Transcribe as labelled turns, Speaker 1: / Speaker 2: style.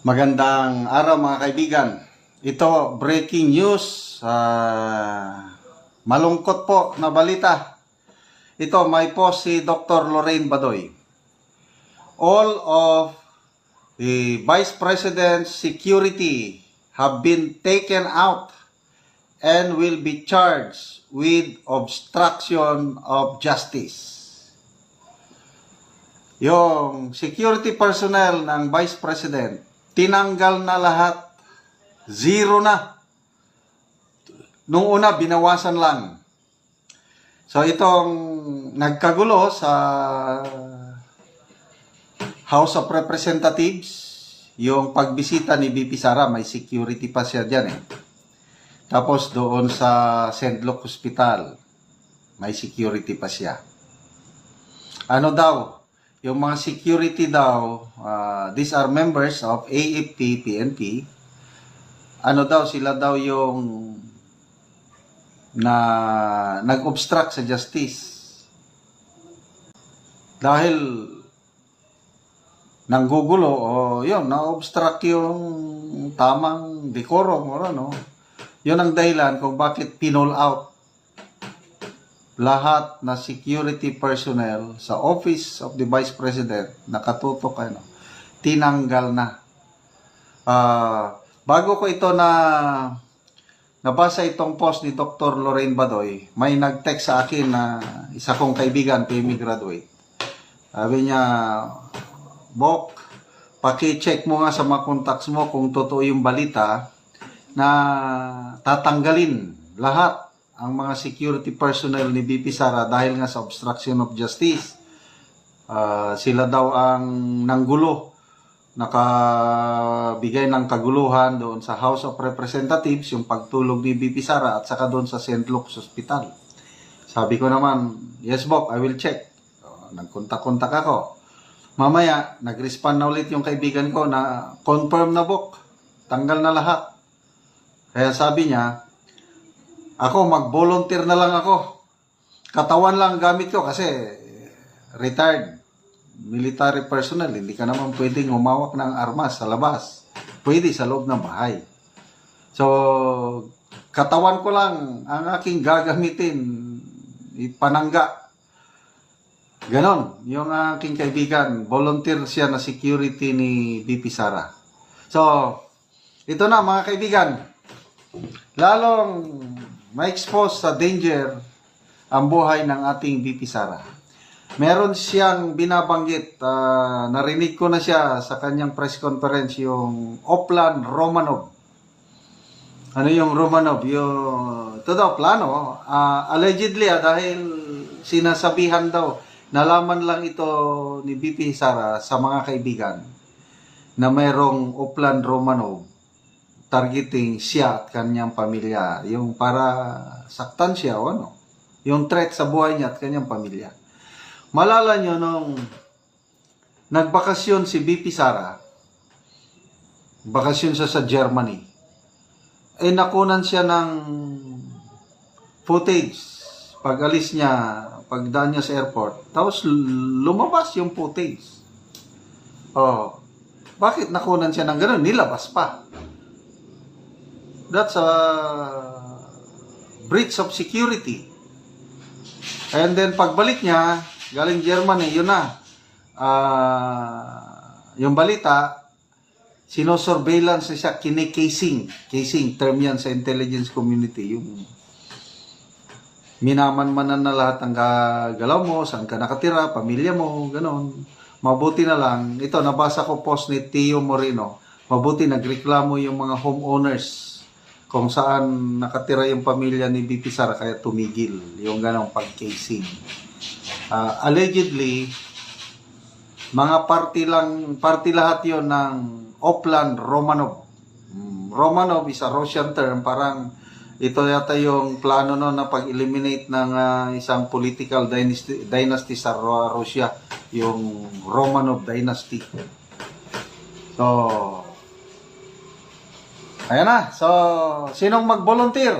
Speaker 1: Magandang araw mga kaibigan. Ito, breaking news. ah, malungkot po na balita. Ito, may post si Dr. Lorraine Badoy. All of the Vice President's security have been taken out and will be charged with obstruction of justice. Yung security personnel ng Vice President, tinanggal na lahat. Zero na. Nung una, binawasan lang. So itong nagkagulo sa House of Representatives, yung pagbisita ni BP Sara, may security pa siya dyan eh. Tapos doon sa St. Luke Hospital, may security pa siya. Ano daw, yung mga security daw, ah, these are members of AFP, PNP, ano daw, sila daw yung na nag-obstruct sa justice. Dahil nanggugulo o yun, na-obstruct yung tamang decorum or ano. Yun ang dahilan kung bakit pinol out lahat na security personnel sa Office of the Vice President nakatutok ano, tinanggal na. Ah, bago ko ito na nabasa itong post ni Dr. Lorraine Badoy, may nag-text sa akin na isa kong kaibigan, PME graduate. Sabi niya, Bok, paki-check mo nga sa mga contacts mo kung totoo yung balita na tatanggalin lahat ang mga security personnel ni BP Sara dahil nga sa obstruction of justice. Ah, sila daw ang nanggulo, nakabigay ng kaguluhan doon sa House of Representatives, yung pagtulog ni BP Sara at saka doon sa St. Luke's Hospital. Sabi ko naman, yes Bok, I will check. Oh, Nagkontak-kontak ako. Mamaya, nag-respond na ulit yung kaibigan ko na confirm na Bok, tanggal na lahat. Kaya sabi niya, ako, mag-volunteer na lang ako. Katawan lang gamit ko kasi retired military personnel. Hindi ka naman pwedeng humawak ng armas sa labas. Pwede sa loob ng bahay. So, katawan ko lang ang aking gagamitin. Ipanangga. Ganon. Yung aking kaibigan, volunteer siya na security ni BP Sara. So, ito na mga kaibigan. Lalong ma-expose sa danger ang buhay ng ating BP Sara. Meron siyang binabanggit, ah, narinig ko na siya sa kanyang press conference, yung Oplan Romanov. Ano yung Romanov? Yung, ito daw, plano. ah, allegedly, ah, dahil sinasabihan daw, nalaman lang ito ni BP Sara sa mga kaibigan na mayroong Oplan Romanov targeting siya at kanyang pamilya. Yung para saktan siya o ano. Yung threat sa buhay niya at kanyang pamilya. Malala nyo nung nagbakasyon si BP Sara, bakasyon siya sa Germany, eh nakunan siya ng footage pag alis niya, pagdaan niya sa airport. Tapos lumabas yung footage. Oh, bakit nakunan siya ng ganun? Nilabas pa. That's a breach of security. And then pagbalik niya, galing Germany, yun na. Ah, yung balita, sinosurveillance siya, kine-casing. Casing, term yan sa intelligence community. Yung minaman-manan na lahat ng galaw mo, saan ka nakatira, pamilya mo, ganon. Mabuti na lang, ito, nabasa ko post ni Tio Moreno, mabuti nagreklamo yung mga homeowners kung saan nakatira yung pamilya ni BP Sara kaya tumigil yung ganong pag-casing. Ah, allegedly, mga party lang, party lahat yon ng Oplan Romanov. Mm, Romanov is a Russian term, parang ito yata yung plano no na pag-eliminate ng ah, isang political dynasty, dynasty sa Ru- Russia, yung Romanov dynasty. So, Ayan na. So, sinong mag-volunteer?